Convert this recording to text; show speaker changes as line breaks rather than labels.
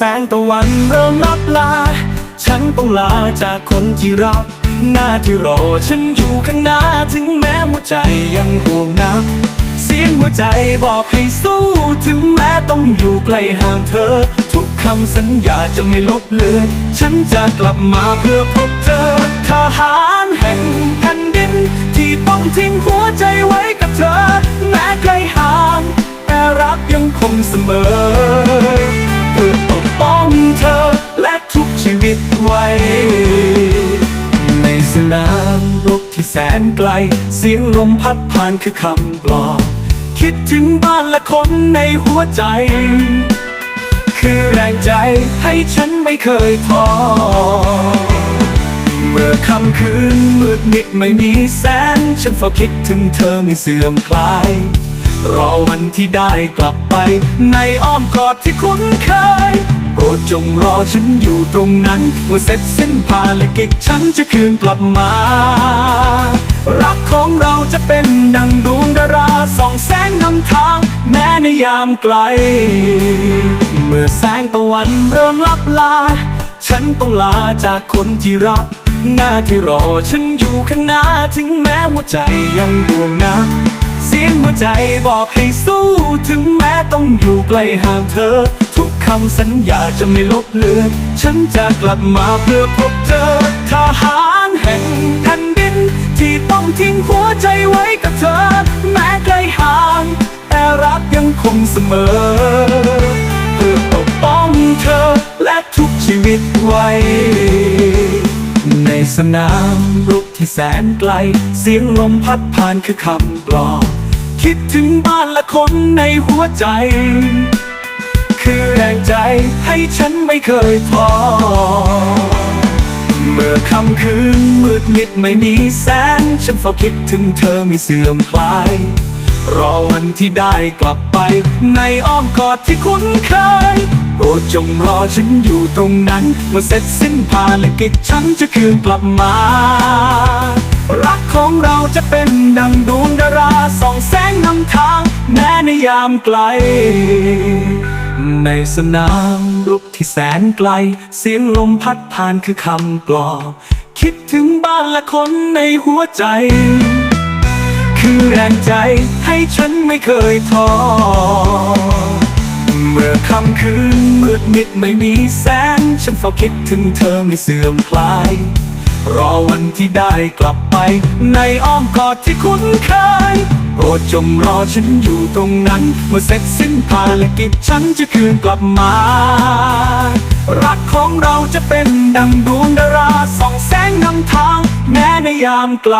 แสงตะวันเริ่มลับลา ฉันต้องลาจากคนที่รัก หน้าที่รอฉันอยู่ข้างหน้าถึงแม้หัวใจยังห่วงนัก เสียงหัวใจบอกให้สู้ถึงแม้ต้องอยู่ไกลห่างเธอ ทุกคำสัญญาจะไม่ลบเลือน ฉันจะกลับมาเพื่อพบเธอทหารแห่งแผ่นดิน ที่ต้องทิ้งหัวใจไว้กับเธอ แม้ไกลห่างแต่รักยังคงเสมอ ไกล เสียงลมพัดผ่านคือคำปลอบ คิดถึงบ้านและคนในหัวใจ คือแรงใจให้ฉันไม่เคยท้อ เมื่อค่ำคืนมืดมิดไม่มีแสง ฉันเฝ้าคิดถึงเธอไม่เสื่อมคลาย รอวันที่ได้กลับไป ในอ้อมกอดที่คุ้นเคยโปรดจงรอฉันอยู่ตรงนั้น เมื่อเสร็จสิ้นภารกิจฉันจะคืนกลับมา รักของเราจะเป็นดังดวงดาราส่องแสงนำทาง แม้ในยามไกล เมื่อแสงตะวันเริ่มลับลา ฉันต้องลาจากคนที่รัก หน้าที่รอฉันอยู่ข้างหน้าถึงแม้หัวใจยังห่วงนะเสียงหัวใจบอกให้สู้ถึงแม้ต้องอยู่ไกลห่างเธอ ทุกคำสัญญาจะไม่ลบเลือน ฉันจะกลับมาเพื่อพบเธอทหารแห่งแผ่น ที่ต้องทิ้งหัวใจไว้กับเธอ แม้ไกลห่าง แต่รักยังคงเสมอ เพื่อปกป้องเธอและทุกชีวิตไว้ ในสนามรบที่แสนไกล เสียงลมพัดผ่านคือคำปลอบคิดถึงบ้านและคนในหัวใจ คือแรงใจให้ฉันไม่เคยท้อเมื่อ ค่ำคืนมืดมิดไม่มีแสง ฉันเฝ้าคิดถึงเธอไม่เสื่อมคลาย รอวันที่ได้กลับไป ในอ้อมกอดที่คุ้นเคย โปรดจงรอฉันอยู่ตรงนั้น เมื่อเสร็จสิ้นภารกิจฉันจะคืนกลับมา รักของเราจะเป็นดังดวงดาราส่องแสงนำทาง แม้ในยามไกล ในสนามรบที่แสนไกล เสียงลมพัดผ่านคือคำปลอบคิดถึงบ้านและคนในหัวใจ คือแรงใจให้ฉันไม่เคยท้อเมื่อค่ำคืนมืดมิดไม่มีแสง ฉันเฝ้าคิดถึงเธอไม่เสื่อมคลาย รอวันที่ได้กลับไป ในอ้อมกอดที่คุ้นเคยโปรดจงรอฉันอยู่ตรงนั้น เมื่อเสร็จสิ้นภารกิจฉันจะคืนกลับมา รักของเราจะเป็นดังดวงดาราส่องแสงนำทาง แม้ในยามไกล